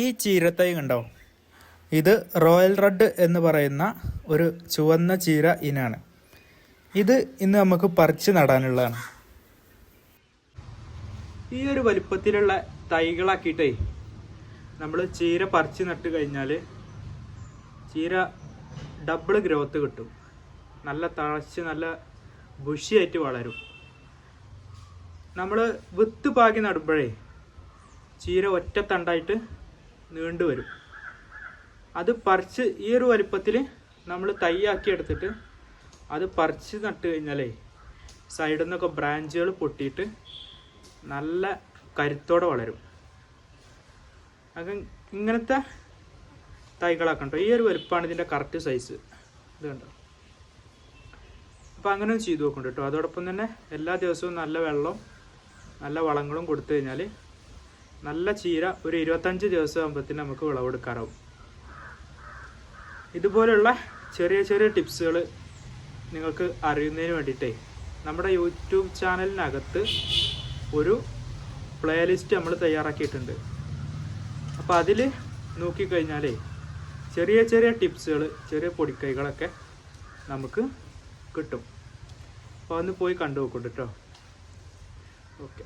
ഈ ചീരത്തൈ കണ്ടോ? ഇത് റോയൽ റെഡ് എന്ന് പറയുന്ന ഒരു ചുവന്ന ചീര ഇനാണ്. ഇത് ഇന്ന് നമുക്ക് പറിച്ച് നടാനുള്ളതാണ്. ഈ ഒരു വലിപ്പത്തിലുള്ള തൈകളാക്കിയിട്ടേ നമ്മൾ ചീര പറിച്ച് നട്ട് കഴിഞ്ഞാൽ ചീര ഡബിൾ ഗ്രോത്ത് കിട്ടും. നല്ല തഴച്ച് നല്ല ബുഷിയായിട്ട് വളരും. നമ്മൾ വിത്ത് പാകി നടുമ്പോഴേ ചീര ഒറ്റ തണ്ടായിട്ട് നീണ്ടു വരും. അത് പറിച്ച് ഈ ഒരു വലിപ്പത്തിൽ നമ്മൾ തൈയാക്കി എടുത്തിട്ട് അത് പറിച്ച് നട്ട് കഴിഞ്ഞാലേ സൈഡിൽ നിന്നൊക്കെ ബ്രാഞ്ചുകൾ പൊട്ടിയിട്ട് നല്ല കരുത്തോടെ വളരും. അത് ഇങ്ങനത്തെ തൈകളാക്കണ്ടോ. ഈ ഒരു വലുപ്പമാണ് ഇതിന്റെ കറക്റ്റ് സൈസ് ഇത് കണ്ടോ? അപ്പോൾ അങ്ങനെ ചെയ്തു നോക്കുന്നുണ്ട് കേട്ടോ. അതോടൊപ്പം തന്നെ എല്ലാ ദിവസവും നല്ല വെള്ളവും നല്ല വളങ്ങളും കൊടുത്തു കഴിഞ്ഞാൽ നല്ല ചീര ഒരു ഇരുപത്തഞ്ച് ദിവസം ആകുമ്പോഴത്തേന് നമുക്ക് വിളവെടുക്കാറാവും. ഇതുപോലുള്ള ചെറിയ ചെറിയ ടിപ്സുകൾ നിങ്ങൾക്ക് അറിയുന്നതിന് വേണ്ടിയിട്ടേ നമ്മുടെ യൂട്യൂബ് ചാനലിനകത്ത് ഒരു പ്ലേലിസ്റ്റ് നമ്മൾ തയ്യാറാക്കിയിട്ടുണ്ട്. അപ്പോൾ അതിൽ നോക്കിക്കഴിഞ്ഞാലേ ചെറിയ ചെറിയ ടിപ്സുകൾ ചെറിയ പൊടിക്കൈകളൊക്കെ നമുക്ക് കിട്ടും. അപ്പോൾ ഒന്ന് പോയി കണ്ടു നോക്കുന്നുണ്ട് കേട്ടോ. ഓക്കെ.